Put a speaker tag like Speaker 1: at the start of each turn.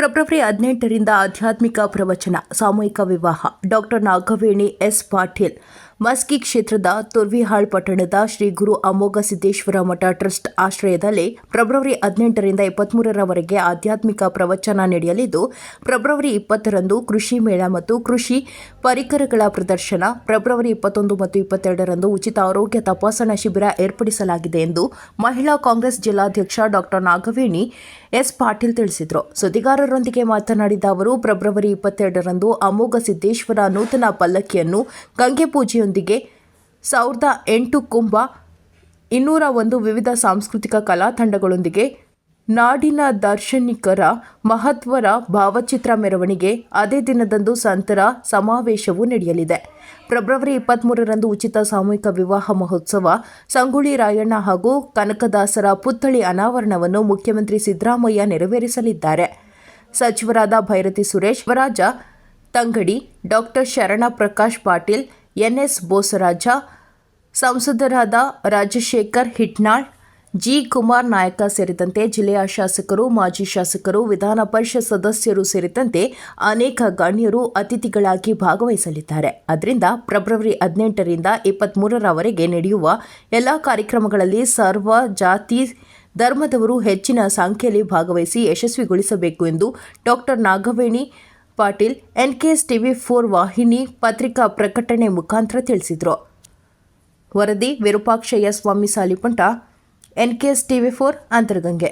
Speaker 1: February ಹದಿನೆಂಟರಿಂದ ಆಧ್ಯಾತ್ಮಿಕ ಪ್ರವಚನ ಸಾಮೂಹಿಕ ವಿವಾಹ. ಡಾಕ್ಟರ್ ನಾಗವೇಣಿ ಎಸ್ ಪಾಟೀಲ್ ಮಸ್ಕಿ ಕ್ಷೇತ್ರದ ತುರ್ವಿಹಾಳ್ ಪಟ್ಟಣದ ಶ್ರೀ ಗುರು ಅಮೋಘ ಸಿದ್ದೇಶ್ವರ ಮಠ ಟ್ರಸ್ಟ್ ಆಶ್ರಯದಲ್ಲಿ ಫೆಬ್ರವರಿ ಹದಿನೆಂಟರಿಂದ ಇಪ್ಪತ್ಮೂರರವರೆಗೆ ಆಧ್ಯಾತ್ಮಿಕ ಪ್ರವಚನ ನಡೆಯಲಿದ್ದು, ಫೆಬ್ರವರಿ ಇಪ್ಪತ್ತರಂದು ಕೃಷಿ ಮೇಳ ಮತ್ತು ಕೃಷಿ ಪರಿಕರಗಳ ಪ್ರದರ್ಶನ, ಫೆಬ್ರವರಿ ಇಪ್ಪತ್ತೊಂದು ಮತ್ತು ಇಪ್ಪತ್ತೆರಡರಂದು ಉಚಿತ ಆರೋಗ್ಯ ತಪಾಸಣಾ ಶಿಬಿರ ಏರ್ಪಡಿಸಲಾಗಿದೆ ಎಂದು ಮಹಿಳಾ ಕಾಂಗ್ರೆಸ್ ಜಿಲ್ಲಾಧ್ಯಕ್ಷ ಡಾಕ್ಟರ್ ನಾಗವೇಣಿ ಎಸ್. ಪಾಟೀಲ್ ತಿಳಿಸಿದರು. ಸುದ್ದಿಗಾರರೊಂದಿಗೆ ಮಾತನಾಡಿದ ಅವರು, ಫೆಬ್ರವರಿ ಇಪ್ಪತ್ತೆರಡರಂದು ಅಮೋಘ ಸಿದ್ದೇಶ್ವರ ನೂತನ ಪಲ್ಲಕ್ಕಿಯನ್ನು ಗಂಗೆ ಪೂಜೆಯೊಂದಿಗೆ ಸಾವಿರದ ಎಂಟು ಕುಂಭ ಇನ್ನೂರ ಒಂದು ವಿವಿಧ ಸಾಂಸ್ಕೃತಿಕ ಕಲಾ ತಂಡಗಳೊಂದಿಗೆ ನಾಡಿನ ದಾರ್ಶನಿಕರ ಮಹತ್ವರ ಭಾವಚಿತ್ರ ಮೆರವಣಿಗೆ ಅದೇ ದಿನದಂದು ಸಂತರ ಸಮಾವೇಶವು ನಡೆಯಲಿದೆ. ಫೆಬ್ರವರಿ ಇಪ್ಪತ್ತ್ಮೂರರಂದು ಉಚಿತ ಸಾಮೂಹಿಕ ವಿವಾಹ ಮಹೋತ್ಸವ, ಸಂಗೊಳ್ಳಿ ರಾಯಣ್ಣ ಹಾಗೂ ಕನಕದಾಸರ ಪುತ್ಥಳಿ ಅನಾವರಣವನ್ನು ಮುಖ್ಯಮಂತ್ರಿ ಸಿದ್ದರಾಮಯ್ಯ ನೆರವೇರಿಸಲಿದ್ದಾರೆ. ಸಚಿವರಾದ ಭೈರತಿ ಸುರೇಶ್, ವರಾಜ ತಂಗಡಿ, ಡಾಕ್ಟರ್ ಶರಣ ಪ್ರಕಾಶ್ ಪಾಟೀಲ್ ಎನ್ಎಸ್ ಬೋಸರಾಜ, ಸಂಸದರಾದ ರಾಜಶೇಖರ್ ಹಿಟ್ನಾಳ್, ಜಿ ಕುಮಾರ್ ನಾಯಕ ಸೇರಿದಂತೆ ಜಿಲ್ಲೆಯ ಶಾಸಕರು, ಮಾಜಿ ಶಾಸಕರು, ವಿಧಾನ ಪರಿಷತ್ ಸದಸ್ಯರು ಸೇರಿದಂತೆ ಅನೇಕ ಗಣ್ಯರು ಅತಿಥಿಗಳಾಗಿ ಭಾಗವಹಿಸಲಿದ್ದಾರೆ. ಅದರಿಂದ ಫೆಬ್ರವರಿ ಹದಿನೆಂಟರಿಂದ ಇಪ್ಪತ್ತ್ಮೂರರವರೆಗೆ ನಡೆಯುವ ಎಲ್ಲ ಕಾರ್ಯಕ್ರಮಗಳಲ್ಲಿ ಸರ್ವ ಜಾತಿ ಧರ್ಮದವರು ಹೆಚ್ಚಿನ ಸಂಖ್ಯೆಯಲ್ಲಿ ಭಾಗವಹಿಸಿ ಯಶಸ್ವಿಗೊಳಿಸಬೇಕು ಎಂದು doctor Nagaveni Patil NKS TV four ವಾಹಿನಿ ಪತ್ರಿಕಾ ಪ್ರಕಟಣೆ ಮುಖಾಂತರ ತಿಳಿಸಿದರು. ವರದಿ Virupakshayya Swamy Salipanta NKS TV four Antaragange.